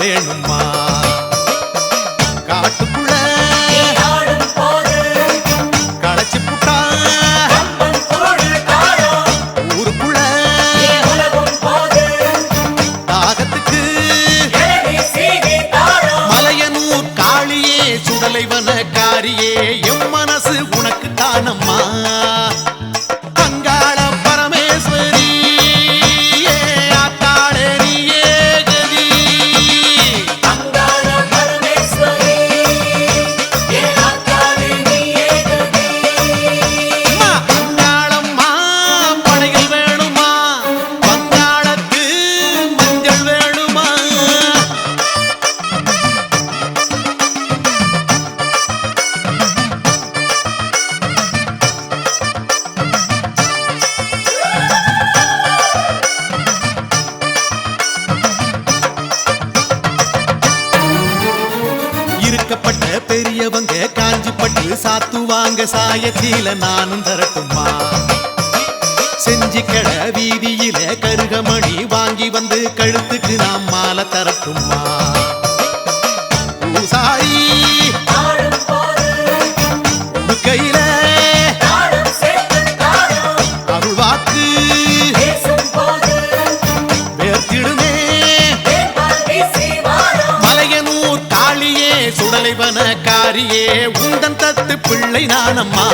வேணுமா சாயத்தில நானும் தரட்டுமா செஞ்சு கட வீதியில கருகமணி வாங்கி வந்து கழுத்துக்கு நாம் மாலை தரட்டுமா தானம்மா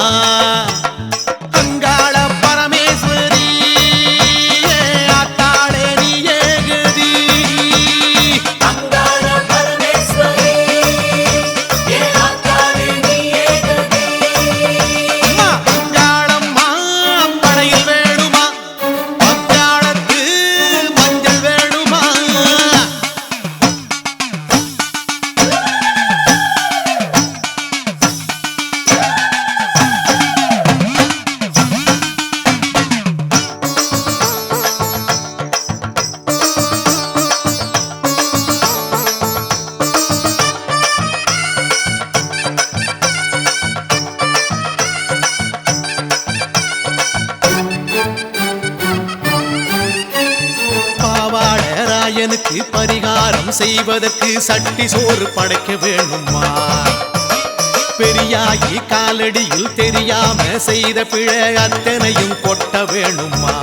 அதில் தெரியாம செய்த பிழை அத்தனையும் கொட்ட வேணுமா?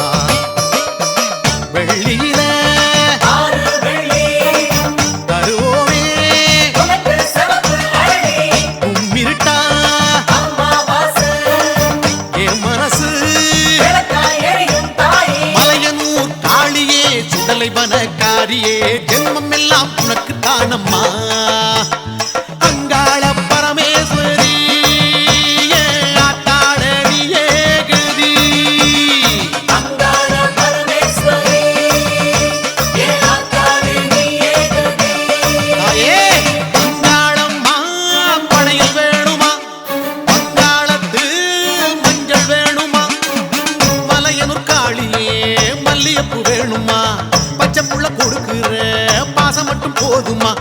வெள்ளியில தருவோமே. கும்மிருட்டா. என் மனசு. மலையனூர் ஜென்மம் எல்லாம் உனக்கு தானம்மா. பச்சை புள்ள கொடுக்குற பாசம் மட்டும் போதுமா?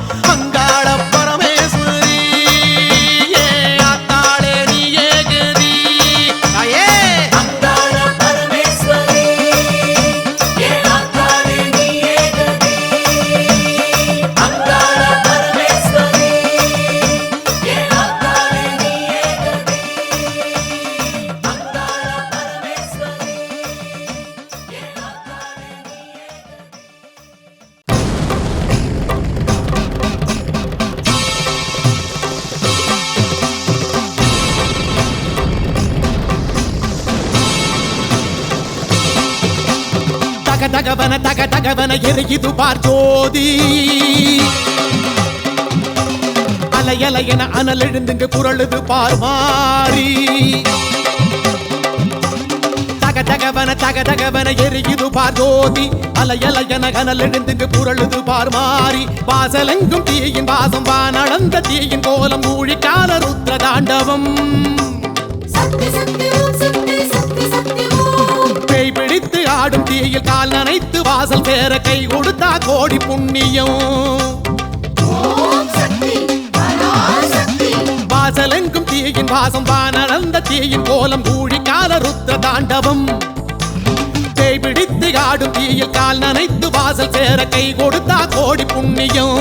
இது பார் ஜோதி. அலையல என அனல் எழுந்துங்க குரழுது பார் மாறி. தக தகவன தக தகவன எரியுது பார் ஜோதி. அலையல என அனல் எழுந்துங்க குரழுது பார் வாசலெங்கும் தீயின் வாசம் வா நடந்த தீயின் கோலம் மூழிக்கால ருத்ர தாண்டவம். சக்தி சக்தி ஆடும் தீயில் கால் நனைத்து வாசல் சேர கை கொடுத்தா கோடி புண்ணியம். வாசலெங்கும் தீயின் வாசம் வானடந்த தீயின் கோலம் ஊழி கால ருத்ர தாண்டவம். தேய் பிடித்து ஆடும் தீயில் கால் நனைத்து வாசல் சேர கை கொடுத்தா கோடி புண்ணியம்.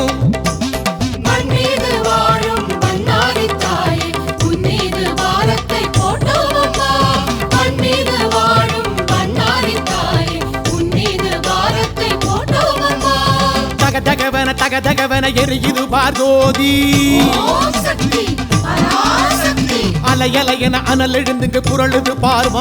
தக தகவன தக தகவன எரியுது பராசக்தி அலையலையன அனல் எழுந்துங்க புரளுது பார்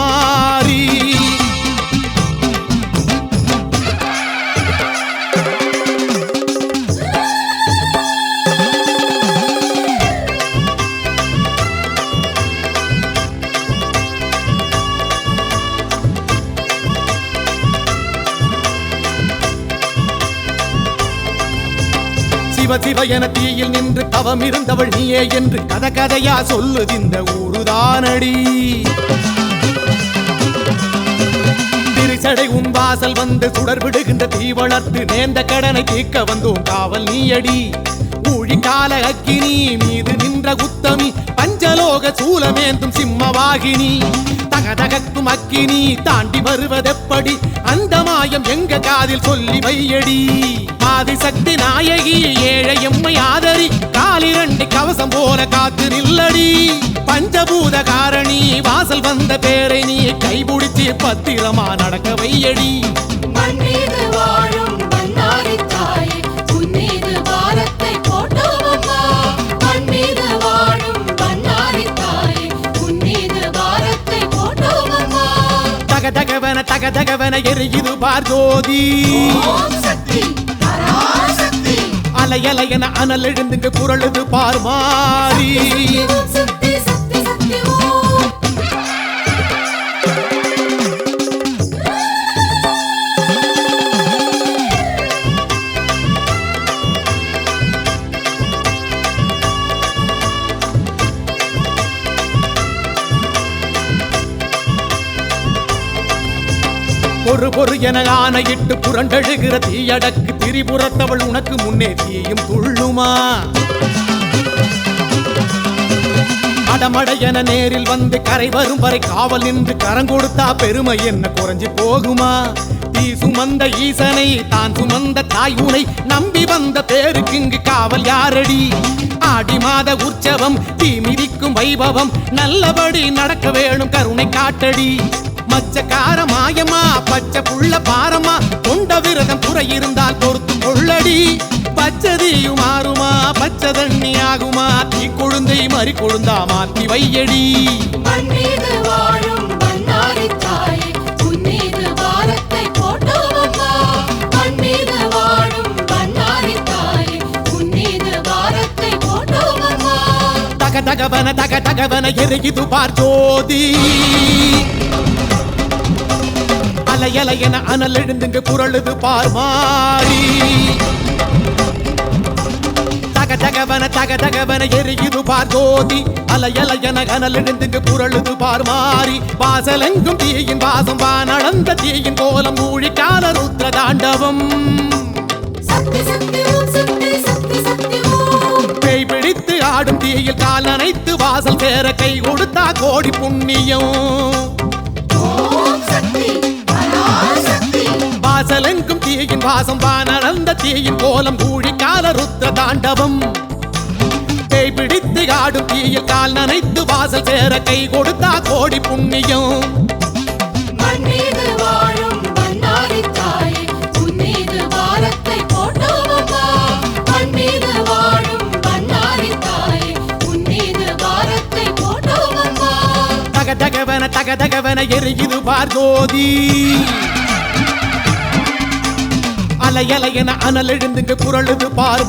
சிவ சிவ என தீயில் நின்று தவம் இருந்தவள் நீயே என்று கத கதையா சொல்லுது இந்த ஊருதானடி. திருச்சடை உன் வாசல் வந்து சுடர் விடுகின்ற தீ வளர்த்து நேர்ந்த கடனை தீர்க்க வந்தோம் காவல் நீயடி. ஊழிக்கால அக்கினி மீது நின்ற உத்தமி பஞ்சலோக சூலமேந்தும் சிம்மவாகினி. தகதகக்கும் அக்கினி தாண்டி வருவதெப்படி? அந்த மாயம் எங்க காதில் சொல்லி வையடி. ஆதிசக்தி நாயகி ஏழை எம்மை ஆதரி காலிரண்டு கவசம் போல காத்து நில்லடி. பஞ்சபூத காரணி வாசல் வந்த பேரை நீ கைபிடிச்சு பத்திரமா நடக்க வையடி. மண் மீது வாழும் மன்னாரி தாயே உன் மீது பாரத்தை போட்டோம் அம்மா. மண் மீது வாழும் மன்னாரி தாயே உன் மீது பாரத்தை போட்டோம் அம்மா. தக தகவன தக தகவன எரியுது பார்தோதி ஓம் சக்தி. அலையலையன அனல் எழுந்துங்க குரழுது பார் மாறி. ஒரு பொறு என ஆணையிட்டு புரண்டழுகிற தீயடக்கு திரிபுரத்தவள் உனக்கு முன்னே தீயும் துள்ளுமா? அடமட என நேரில் வந்து கரை வரும் வரை காவல் நின்று கரம் கொடுத்தா பெருமை என்ன குறைஞ்சு போகுமா? தீ சுமந்த ஈசனை தான் சுமந்த தாயுனை நம்பி வந்த பேருக்கு இங்கு காவல் யாரடி? ஆடி மாத உற்சவம் தீ மிதிக்கும் வைபவம் நல்லபடி நடக்க வேணும் கருணை காட்டடி. மச்சக்கார மாயமா பச்சை புள்ள பாரமா விரதம் குறை இருந்தால் பொறுத்து கொள்ளடி. பச்சதியும் மாறுமா? பச்சை தண்ணி ஆகுமா? தீ கொழுந்தை மறி கொழுந்தா மாத்தி வையடி. தக தகவன தக தகவன எரியுது பார் ஜோதி. அலையலையன அனல் எழுந்துங்க குரலுது பார் மாறி தக தகவன தக தகவன எரியுது பார் ஜோதி அலையலையன அனல் எழுந்துங்க குரலுது பார் மாறி வாசலெங்கும் தீயின் வாசம் வானளந்த தீயின் கோலம் ஊழி கால ருத்ர தாண்டவம் சக்தி சக்தி ஓம் சக்தி சக்தி சக்தி ஓம். பேய் பிடித்து ஆடும் தீயில் கால் நனைத்து வாசல் சேர கை கொடுத்தா கோடி புண்ணியம். தீயின் வாசம் வானளந்த தீயின் கோலம் ஊழி கால ருத்ர தாண்டவம். பேய் பிடித்து ஆடும் தீயில் கால் நனைத்து வாசல் சேர கை கொடுத்தா கோடி புண்ணியம். மண் மீது வாழும் மன்னாரி தாயே உன் மீது பாரத்தை போட்டோம் அம்மா மண் மீது வாழும் மன்னாரி தாயே உன் மீது பாரத்தை போட்டோம் அம்மா தக தகவன தக தகவன எரியுது பார் ஜோதி அலையலையன அனல் எழுந்துங்க குரலுது பார்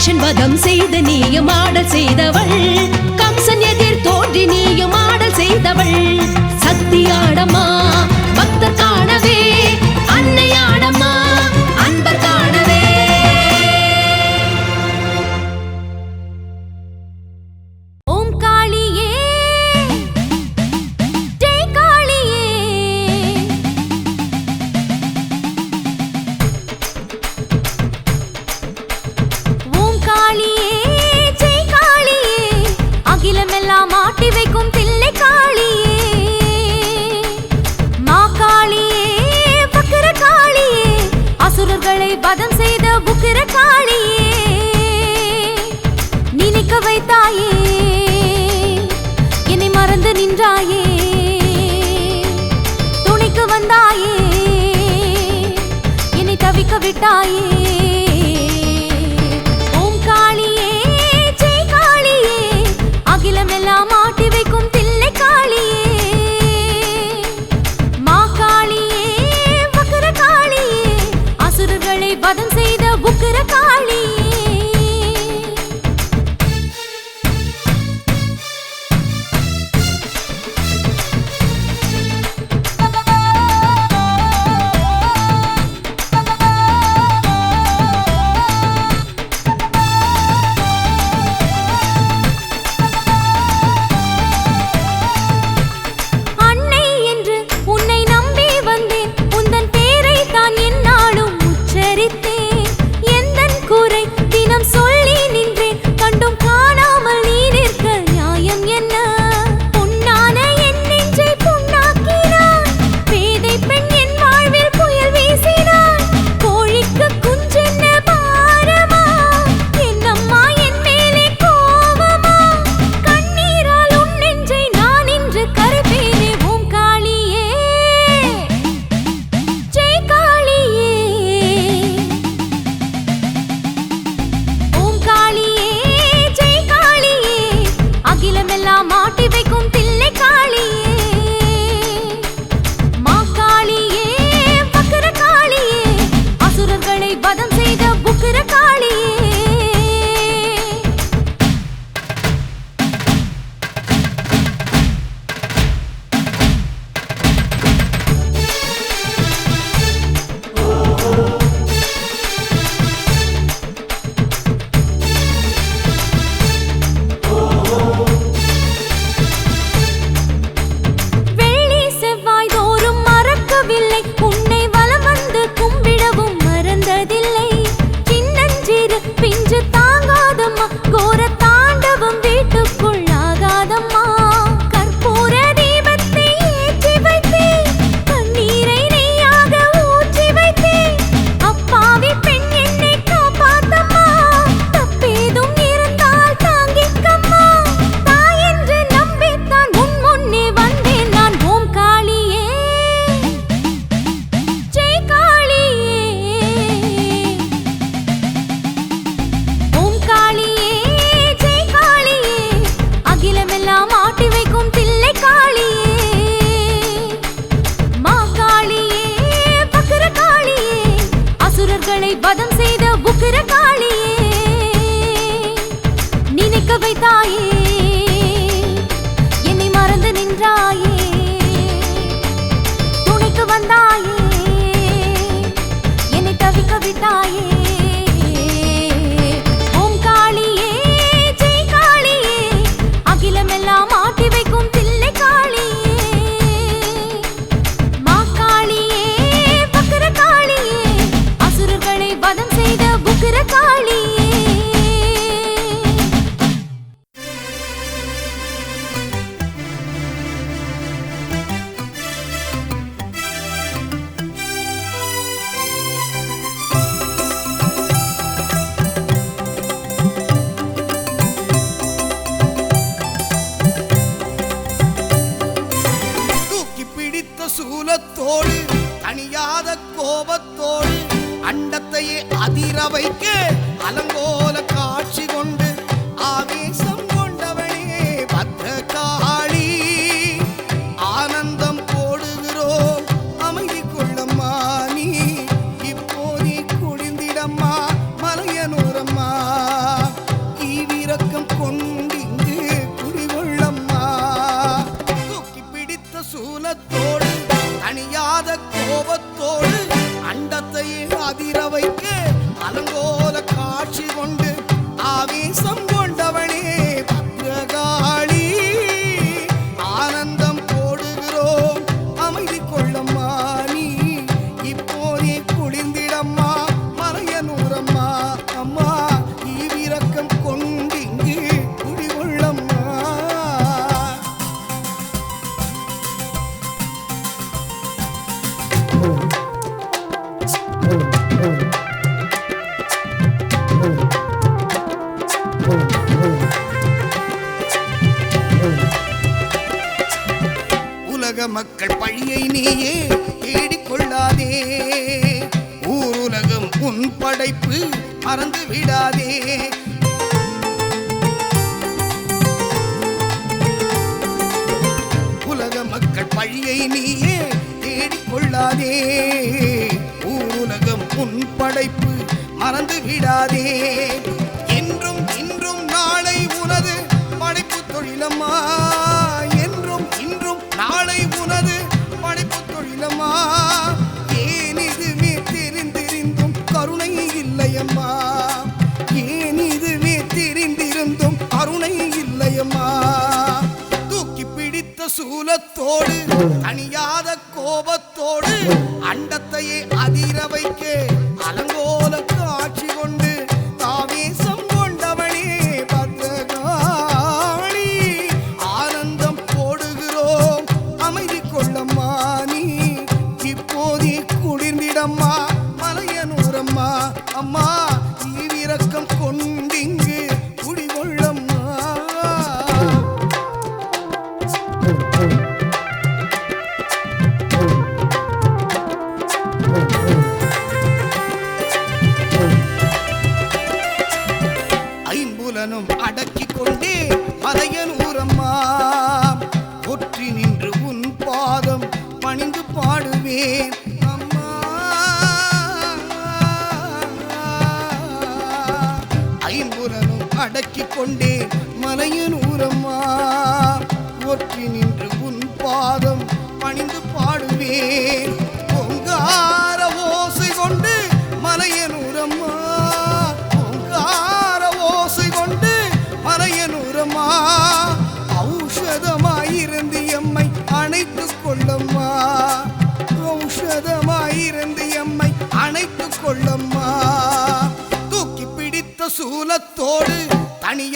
கணேசன் வதம் செய்த நீயும் ஆடல் செய்தவள். கம்சன் எதிர் தோன்றி நீயும் ஆடல் செய்தவள். சக்தியாடமா 大爷。மாத கோபத்தோடு அண்டத்தை அதிர வைக்க விடாதே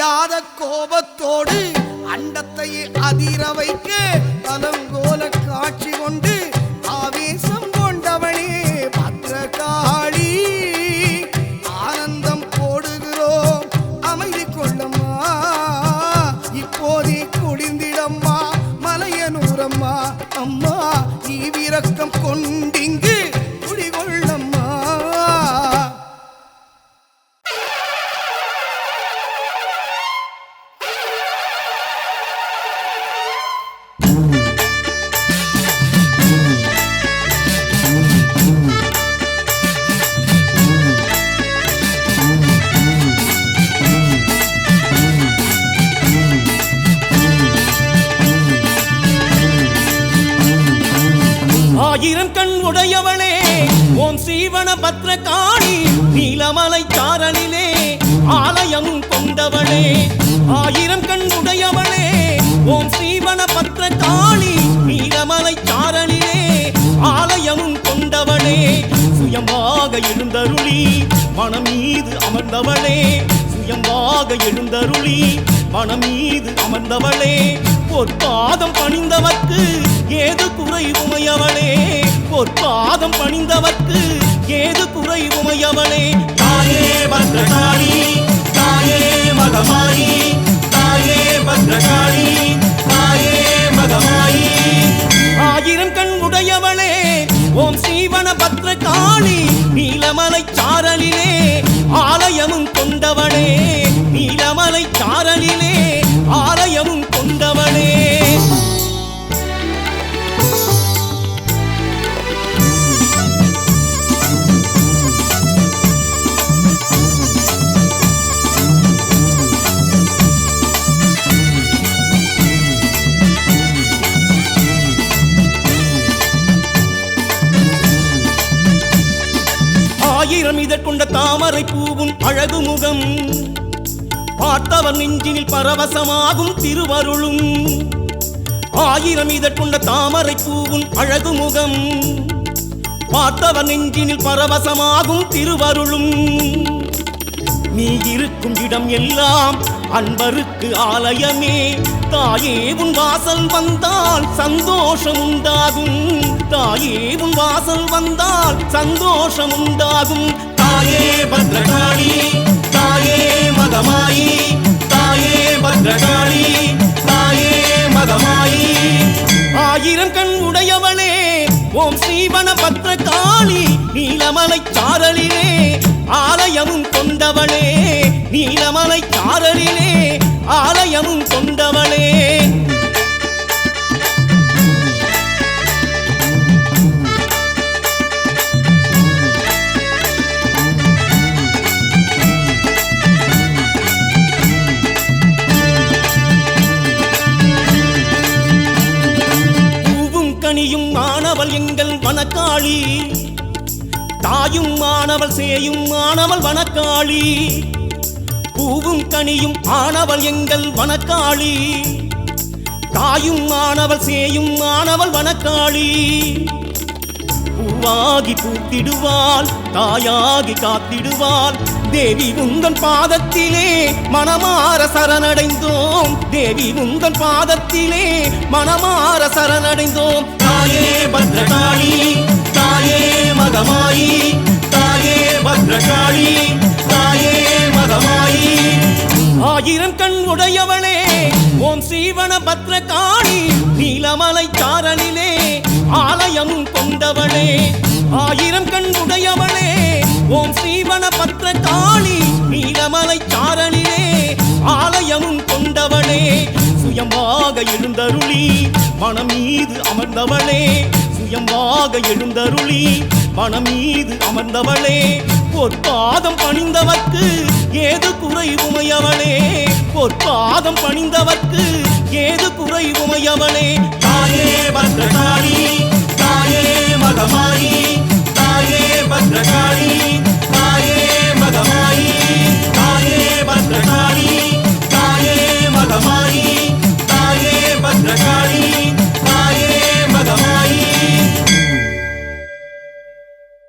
தணியாத கோபத்தோடு அண்டத்தை அதிர வைத்த ஓம் சீவன பத்ரகாளி நீலமலை சாரலிலே ஆலயம் கொண்டவளே. ஆயிரம் கண் உடையவளே ஓம் சீவன பத்ரகாளி நீலமலை சாரலிலே ஆலயம் கொண்டவளே. சுயமாக எழுந்தருளி மனம் மீது அமர்ந்தவளே. சுயமாக எழுந்தருளி மனம் மீது அமர்ந்தவளே. பொற்பாதம் பணிந்தவர்க்கு ஏது குறை உமையவளே. பொற்பாதம் பணிந்தவர்க்கு ஏது குறை உமையவளே தாயே பத்ரகாளி தாயே மகமாயி தாயே பத்ரகாளி தாயே மகமாயி. ஆயிரம் கண் உடையவளே ஓம் சீவன பத்ரகாளி நீலமலை சாரலிலே ஆலயமும் கொண்டவளே நீலமலை சாரலிலே தாமரை பூவும் அழகு முகம் பார்த்தவர் நெஞ்சினில் பரவசமாகும் திருவருளும். ஆயிரம் இதழ் கொண்ட தாமரை பூவும் அழகு முகம் பார்த்தவர் நெஞ்சினில் பரவசமாகும் திருவருளும். நீ இருக்கும் இடம் எல்லாம் அன்பருக்கு ஆலயமே. தாயே உன் வாசல் வந்தால் சந்தோஷம் உண்டாகும். தாயே உன் வாசல் வந்தால் சந்தோஷம் உண்டாகும். தாயே பத்ரகாளி தாயே மதமாயி தாயே பத்ரகாளி தாயே மதமாயி. ஆயிரம் கண் உடையவளே ஓம் ஸ்ரீவன பத்ரகாளி நீலமலை சாரலிலே ஆலயமும் கொண்டவளே நீலமலை சாரலிலே ஆலயமும் கொண்டவளே எங்கள் வனக்காளி. தாயும் மாணவள் சேயும் மாணவள் வனக்காளி. பூவும் கனியும் ஆனவள் எங்கள் வனக்காளி. தாயும் மாணவள் சேயும் மாணவள் வனக்காளி. பூவாகி பூத்திடுவாள் தாயாகி காத்திடுவாள். தேவி உந்தன் பாதத்திலே மனமார சரணடைந்தோம். தேவி உந்தன் பாதத்திலே மனமார சரணடைந்தோம். தாயே பத்ரகாளி தாயே மகமாயி தாயே பத்ரகாளி தாயே மகமாயி ஆயிரம் கண் உடையவளே ஓம் சீவன பத்ரகாளி நீலமலை தாரணிலே ஆலயம் கொண்டவளே. ஆயிரம் கண் உடையவளே ஓம் சீவன பத்ரகாளி நீலமலை தாரணிலே ஆலயம் கொண்டவளே. சுயமாக எழுந்தருளி மனமீது அமர்ந்தவளே. சுயமாக எழுந்தருளி மனமீது அமர்ந்தவளே. பொற்பாதம் பணிந்தவர்க்கு ஏது குறைவுமையவளே பொற்பாதம் பணிந்தவர்க்கு ஏது குறைவுமையவளே தாயே பத்ரகாளி தாயே மகமாயி தாயே பத்ரகாளி தாயே மகமாயி தாயே பத்ரகாளி தாயே மகமாயி. भद्रकाळी